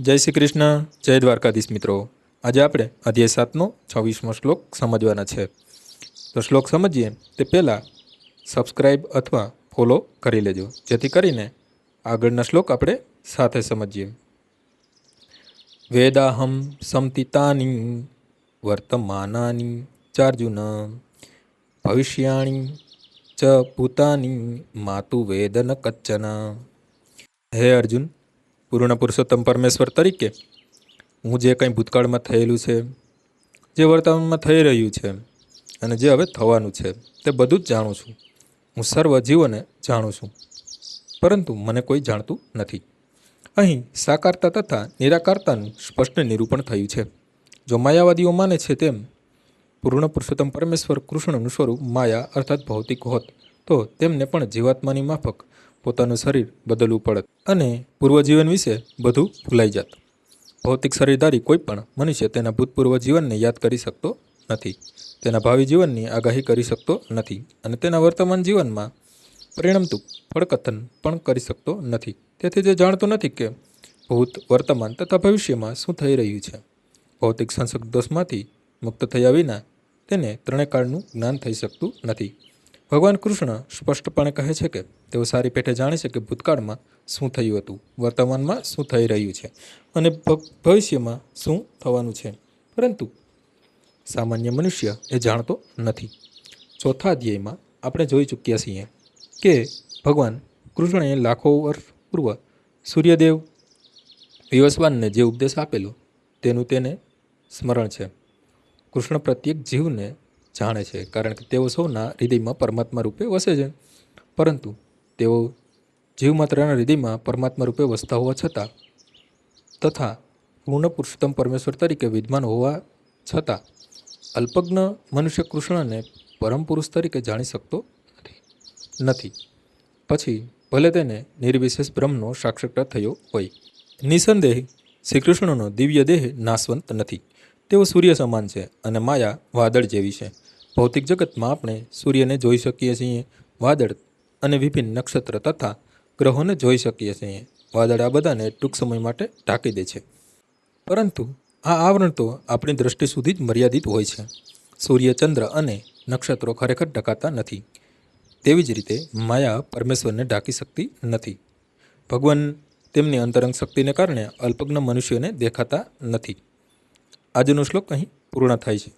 જય શ્રી કૃષ્ણ, જય દ્વારકાધીશ મિત્રો. આજે આપણે અધ્યાય સાતનો છવ્વીસમો શ્લોક સમજવાના છે. તો શ્લોક સમજીએ તે પહેલાં સબસ્ક્રાઈબ અથવા ફોલો કરી લેજો. જેથી કરીને આગળના શ્લોક આપણે સાથે સમજીએ. વેદાહમ સમતિતાની વર્તમાનાની ચાર્જુન, ભવિષ્યાણી ચ ભૂતાની માતુ વેદન કચ્ચન. હે અર્જુન પૂર્ણ પુરુષોત્તમ પરમેશ્વર તરીકે, હું જે કંઈ ભૂતકાળમાં થયેલું છે, જે વર્તમાનમાં થઈ રહ્યું છે, અને જે હવે થવાનું છે, તે બધું જ જાણું છું. હું સર્વ જીવોને જાણું છું, પરંતુ મને કોઈ જાણતું નથી. અહીં સાકારતા તથા નિરાકારતાનું સ્પષ્ટ નિરૂપણ થયું છે. જો માયાવાદીઓ માને છે તેમ, પૂર્ણ પુરુષોત્તમ પરમેશ્વર કૃષ્ણનું સ્વરૂપ માયા અર્થાત ભૌતિક હોત, તો તેમને પણ જીવાત્માની માફક પોતાનું શરીર બદલવું પડત અને પૂર્વજીવન વિશે બધું ભૂલાઈ જાત. ભૌતિક શરીરધારી કોઈ પણ મનુષ્ય તેના ભૂતપૂર્વ જીવનને યાદ કરી શકતો નથી. તેના ભાવિ જીવનની આગાહી કરી શકતો નથી અને તેના વર્તમાન જીવનમાં પરિણમતું ફળકથન પણ કરી શકતો નથી. તેથી તે જાણતો નથી કે ભૂત વર્તમાન તથા ભવિષ્યમાં શું થઈ રહ્યું છે. ભૌતિક સંસર્ગ દોષમાંથી મુક્ત થયા વિના તેને ત્રણેય કાળનું જ્ઞાન થઈ શકતું નથી. ભગવાન કૃષ્ણ સ્પષ્ટપણે કહે છે કે તેઓ સારી પેઠે જાણે છે કે ભૂતકાળમાં શું થયું હતું, વર્તમાનમાં શું થઈ રહ્યું છે અને ભવિષ્યમાં શું થવાનું છે. પરંતુ સામાન્ય મનુષ્ય એ જાણતો નથી. ચોથા અધ્યાયમાં આપણે જોઈ ચૂક્યા છીએ કે ભગવાન કૃષ્ણએ લાખો વર્ષ પૂર્વ સૂર્યદેવ વિવસ્વાનને જે ઉપદેશ આપેલો, તેનું તેને સ્મરણ છે. કૃષ્ણ પ્રત્યેક જીવને જાણે છે, કારણ કે તેઓ સૌના હૃદયમાં પરમાત્મા રૂપે વસે છે. પરંતુ તેઓ જીવ માત્રના હૃદયમાં પરમાત્મા રૂપે વસતા હોવા છતાં તથા પૂર્ણ પુરુષોત્તમ પરમેશ્વર તરીકે વિદ્વાન હોવા છતાં અલ્પજ્ઞ મનુષ્ય કૃષ્ણને પરમ પુરુષ તરીકે જાણી શકતો નથી. પછી ભલે તેને નિર્વિશેષ બ્રહ્મનો સાક્ષાત્કાર થયો હોય. નિસંદેહ શ્રી કૃષ્ણનો દિવ્ય દેહ નાશવંત નથી. તેઓ સૂર્ય સમાન છે અને માયા વાદળ જેવી છે. ભૌતિક જગતમાં આપણે સૂર્યને જોઈ શકીએ છીએ, વાદળ અને વિભિન્ન નક્ષત્ર તથા ગ્રહોને જોઈ શકીએ છીએ. વાદળ આ બધાને ટૂંક સમય માટે ઢાંકી દે છે. પરંતુ આ આવરણ તો આપણી દ્રષ્ટિ સુધી જ મર્યાદિત હોય છે. સૂર્ય, ચંદ્ર અને નક્ષત્રો ખરેખર ઢકાતા નથી. તેવી જ રીતે માયા પરમેશ્વરને ઢાંકી શકતી નથી. ભગવાન તેમની અંતરંગ શક્તિને કારણે અલ્પજ્ઞ મનુષ્યોને દેખાતા નથી. આજનો શ્લોક અહીં પૂર્ણ થાય છે.